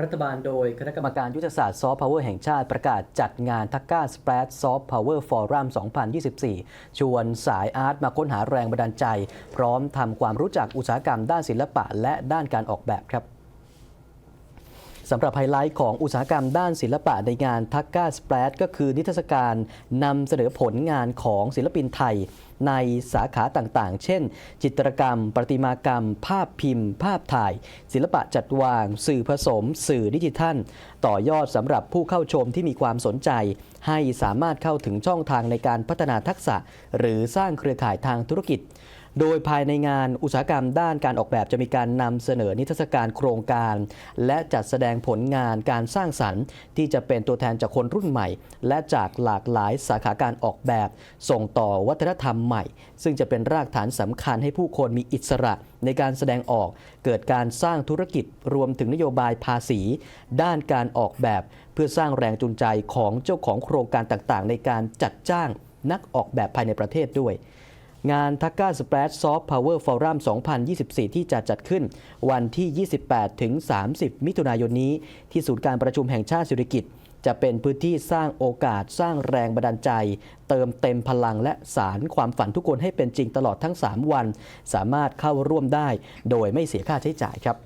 รัฐบาลโดยคณะกรรมการยุทธศาสตร์ซอฟต์พาวเวอร์แห่งชาติประกาศจัดงานทักก้าสเปรดซอฟต์พาวเวอร์ฟอรัม2024 ชวนสายอาร์ตมาค้นหาแรงบันดาลใจ พร้อมทำความรู้จักอุตสาหกรรมด้านศิลปะและด้านการออกแบบครับ สำหรับไฮไลท์ของอุตสาหกรรมด้านศิลปะในงานทักก้าสเปรดก็คือนิทรรศการนำเสนอผลงานของศิลปินไทย ในสาขาต่างๆ เช่น จิตรกรรม ประติมากรรม ภาพพิมพ์ ภาพถ่าย ศิลปะจัดวาง สื่อผสม สื่อดิจิทัล ต่อยอดสำหรับผู้เข้าชมที่มีความสนใจ ให้สามารถเข้าถึงช่องทางในการพัฒนาทักษะ หรือสร้างเครือข่ายทางธุรกิจ โดยภายในงานอุตสาหกรรมด้านการออกแบบจะมีการนำเสนอนิทรรศการโครงการ และจัดแสดงผลงานการสร้างสรรค์ ที่จะเป็นตัวแทนจากคนรุ่นใหม่ และจากหลากหลายสาขาการออกแบบ ส่งต่อวัฒนธรรมใหม่ ซึ่งจะเป็นรากฐานสำคัญให้ผู้คนมีอิสระในการแสดงออกเกิดการสร้างธุรกิจรวมถึงนโยบายภาษี ด้านการออกแบบ เพื่อสร้างแรงจูงใจของเจ้าของโครงการต่างๆ ในการจัดจ้างนักออกแบบภายในประเทศด้วย งานทักก้าสเปรดซอฟต์พาวเวอร์ฟอรัม2024 ที่จะจัดขึ้น วันที่ 28 ถึง 30 มิถุนายนนี้ ที่ศูนย์การประชุมแห่งชาติสิริกิติ์จะเป็นพื้นที่สร้างโอกาสสร้างแรงบันดาลใจ เติมเต็มพลังและสารความฝันทุกคนให้เป็นจริงตลอดทั้ง 3 วัน สามารถเข้าร่วมได้ โดยไม่เสียค่าใช้จ่ายครับ